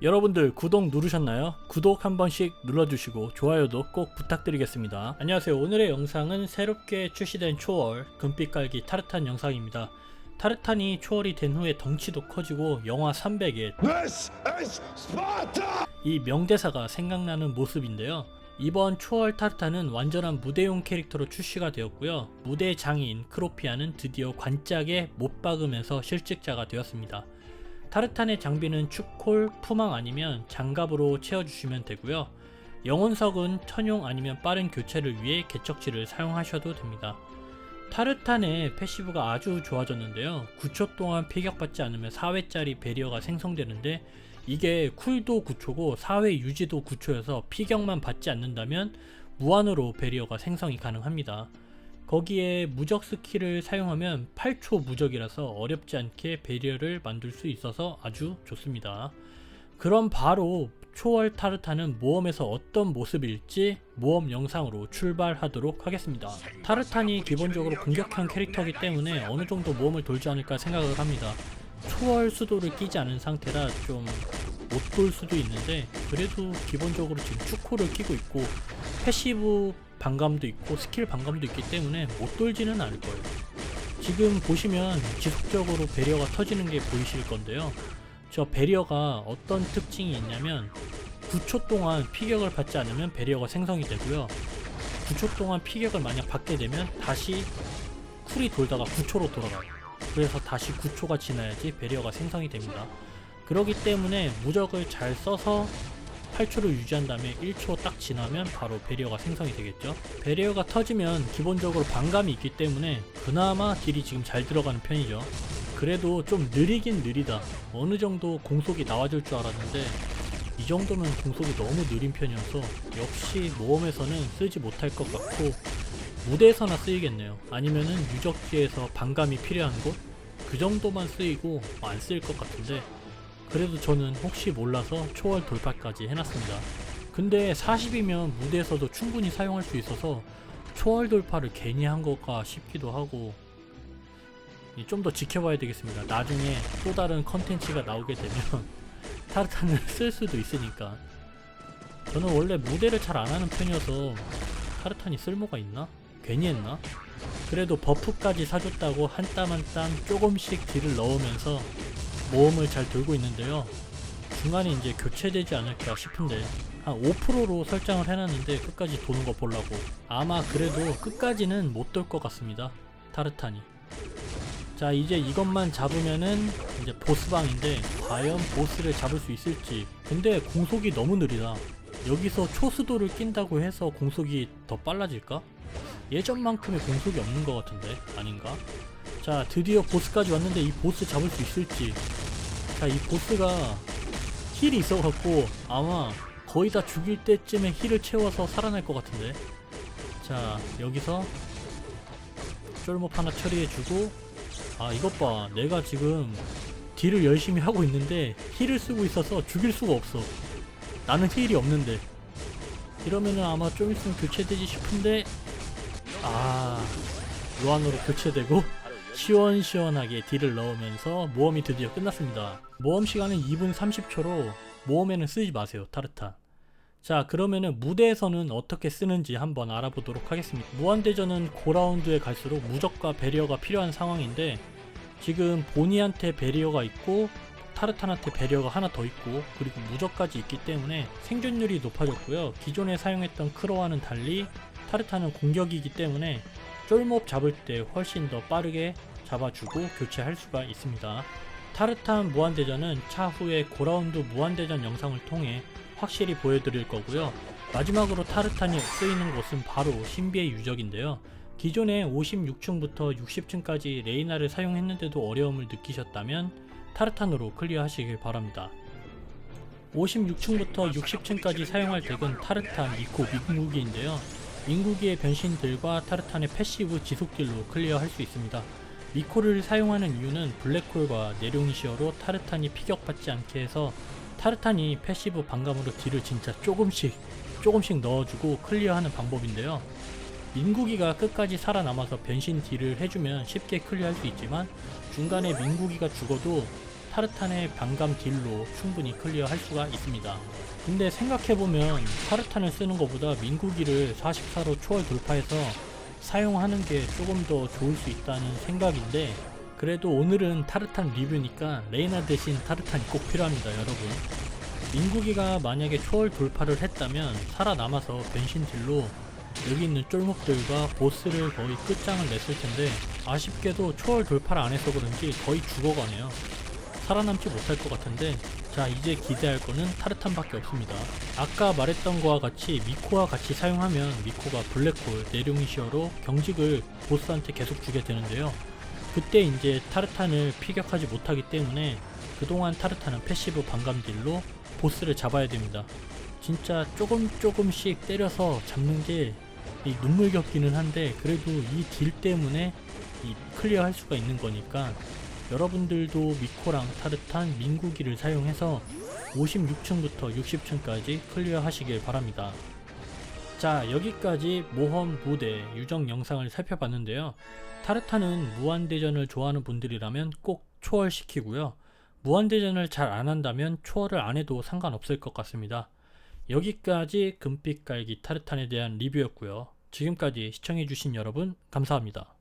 여러분들 구독 누르셨나요? 구독 한 번씩 눌러주시고 좋아요도 꼭 부탁드리겠습니다. 안녕하세요. 오늘의 영상은 새롭게 출시된 초월 금빛 깔기 타르탄 영상입니다. 타르탄이 초월이 된 후에 덩치도 커지고 영하 300에 This is Sparta! 이 명대사가 생각나는 모습인데요. 이번 초월 타르탄은 완전한 무대용 캐릭터로 출시가 되었고요. 무대 장인 크로피아는 드디어 관짝에 못 박으면서 실직자가 되었습니다. 타르탄의 장비는 축콜, 푸망 아니면 장갑으로 채워주시면 되고요. 영혼석은 천용 아니면 빠른 교체를 위해 개척지를 사용하셔도 됩니다. 타르탄의 패시브가 아주 좋아졌는데요. 9초 동안 피격받지 않으면 4회짜리 베리어가 생성되는데 이게 쿨도 9초고 4회 유지도 9초여서 피격만 받지 않는다면 무한으로 베리어가 생성이 가능합니다. 거기에 무적 스킬을 사용하면 8초 무적이라서 어렵지 않게 베리어를 만들 수 있어서 아주 좋습니다. 그럼 바로 초월 타르탄은 모험에서 어떤 모습일지 모험 영상으로 출발하도록 하겠습니다. 타르탄이 기본적으로 공격형 캐릭터이기 때문에 어느 정도 모험을 돌지 않을까 생각을 합니다. 초월 수도를 끼지 않은 상태라 좀 못 돌 수도 있는데 그래도 기본적으로 지금 축코를 끼고 있고 패시브 반감도 있고 스킬 반감도 있기 때문에 못 돌지는 않을 거예요. 지금 보시면 지속적으로 베리어가 터지는 게 보이실 건데요. 저 베리어가 어떤 특징이 있냐면 9초 동안 피격을 받지 않으면 베리어가 생성이 되고요. 9초 동안 피격을 만약 받게 되면 다시 쿨이 돌다가 9초로 돌아가요. 그래서 다시 9초가 지나야지 베리어가 생성이 됩니다. 그러기 때문에 무적을 잘 써서 8초를 유지한 다음에 1초 딱 지나면 바로 베리어가 생성이 되겠죠. 베리어가 터지면 기본적으로 반감이 있기 때문에 그나마 딜이 지금 잘 들어가는 편이죠. 그래도 좀 느리긴 느리다. 어느 정도 공속이 나와줄 줄 알았는데 이 정도면 공속이 너무 느린 편이어서 역시 모험에서는 쓰지 못할 것 같고 무대에서나 쓰이겠네요. 아니면은 유적지에서 반감이 필요한 곳? 그 정도만 쓰이고 안 쓰일 것 같은데 그래도 저는 혹시 몰라서 초월 돌파까지 해놨습니다. 근데 40이면 무대에서도 충분히 사용할 수 있어서 초월 돌파를 괜히 한 걸까 싶기도 하고 좀 더 지켜봐야 되겠습니다. 나중에 또 다른 컨텐츠가 나오게 되면 타르탄을 쓸 수도 있으니까 저는 원래 무대를 잘 안 하는 편이어서 타르탄이 쓸모가 있나? 괜히 했나? 그래도 버프까지 사줬다고 한 땀 한 땀 조금씩 딜을 넣으면서 모험을 잘 돌고 있는데요. 중간에 이제 교체되지 않을까 싶은데 한 5%로 설정을 해놨는데 끝까지 도는 거 보려고 아마 그래도 끝까지는 못 돌 것 같습니다. 타르탄이. 자 이제 이것만 잡으면은 이제 보스방인데 과연 보스를 잡을 수 있을지 근데 공속이 너무 느리다 여기서 초수도를 낀다고 해서 공속이 더 빨라질까? 예전만큼의 공속이 없는 것 같은데 아닌가? 자 드디어 보스까지 왔는데 이 보스 잡을 수 있을지 자 이 보스가 힐이 있어갖고 아마 거의 다 죽일 때쯤에 힐을 채워서 살아날 것 같은데 자 여기서 쫄목 하나 처리해주고 아 이것 봐 내가 지금 딜을 열심히 하고 있는데 힐을 쓰고 있어서 죽일 수가 없어 나는 힐이 없는데. 이러면은 아마 좀 있으면 교체되지 싶은데. 아 로안으로 교체되고 시원시원하게 딜을 넣으면서 모험이 드디어 끝났습니다. 모험 시간은 2분 30초로 모험에는 쓰지 마세요 타르탄 자 그러면은 무대에서는 어떻게 쓰는지 한번 알아보도록 하겠습니다. 무한대전은 고라운드에 갈수록 무적과 베리어가 필요한 상황인데 지금 보니한테 베리어가 있고 타르탄한테 베리어가 하나 더 있고 그리고 무적까지 있기 때문에 생존율이 높아졌고요 기존에 사용했던 크로와는 달리 타르탄은 공격이기 때문에 쫄몹 잡을 때 훨씬 더 빠르게 잡아주고 교체할 수가 있습니다 타르탄 무한대전은 차후에 고라운드 무한대전 영상을 통해 확실히 보여드릴 거고요. 마지막으로 타르탄이 쓰이는 곳은 바로 신비의 유적인데요. 기존에 56층부터 60층까지 레이나를 사용했는데도 어려움을 느끼셨다면 타르탄으로 클리어하시길 바랍니다. 56층부터 60층까지 사용할 덱은 타르탄, 미코, 민구기인데요. 민구기의 변신들과 타르탄의 패시브 지속딜로 클리어할 수 있습니다. 미코를 사용하는 이유는 블랙홀과 내룡이시어로 타르탄이 피격받지 않게 해서 타르탄이 패시브 반감으로 딜을 진짜 조금씩 조금씩 넣어주고 클리어하는 방법인데요. 민구기가 끝까지 살아남아서 변신 딜을 해주면 쉽게 클리어할 수 있지만 중간에 민구기가 죽어도 타르탄의 반감 딜로 충분히 클리어할 수가 있습니다. 근데 생각해보면 타르탄을 쓰는 것보다 민구기를 44로 초월 돌파해서 사용하는 게 조금 더 좋을 수 있다는 생각인데 그래도 오늘은 타르탄 리뷰니까 레이나 대신 타르탄이 꼭 필요합니다 여러분 민구기가 만약에 초월 돌파를 했다면 살아남아서 변신 딜로 여기 있는 쫄목들과 보스를 거의 끝장을 냈을 텐데 아쉽게도 초월 돌파를 안 해서 그런지 거의 죽어가네요. 살아남지 못할 것 같은데 자 이제 기대할 거는 타르탄밖에 없습니다. 아까 말했던 거와 같이 미코와 같이 사용하면 미코가 블랙홀 내룡이시어로 경직을 보스한테 계속 주게 되는데요. 그때 이제 타르탄을 피격하지 못하기 때문에 그동안 타르탄은 패시브 반감딜로 보스를 잡아야 됩니다. 진짜 조금 조금씩 때려서 잡는 게 이 눈물겹기는 한데 그래도 이 딜 때문에 이 클리어 할 수가 있는 거니까 여러분들도 미코랑 타르탄 민구기를 사용해서 56층부터 60층까지 클리어 하시길 바랍니다. 자 여기까지 모험 무대 유정 영상을 살펴봤는데요. 타르탄은 무한대전을 좋아하는 분들이라면 꼭 초월시키고요. 무한대전을 잘 안 한다면 초월을 안 해도 상관없을 것 같습니다. 여기까지 금빛 깔기 타르탄에 대한 리뷰였고요. 지금까지 시청해주신 여러분 감사합니다.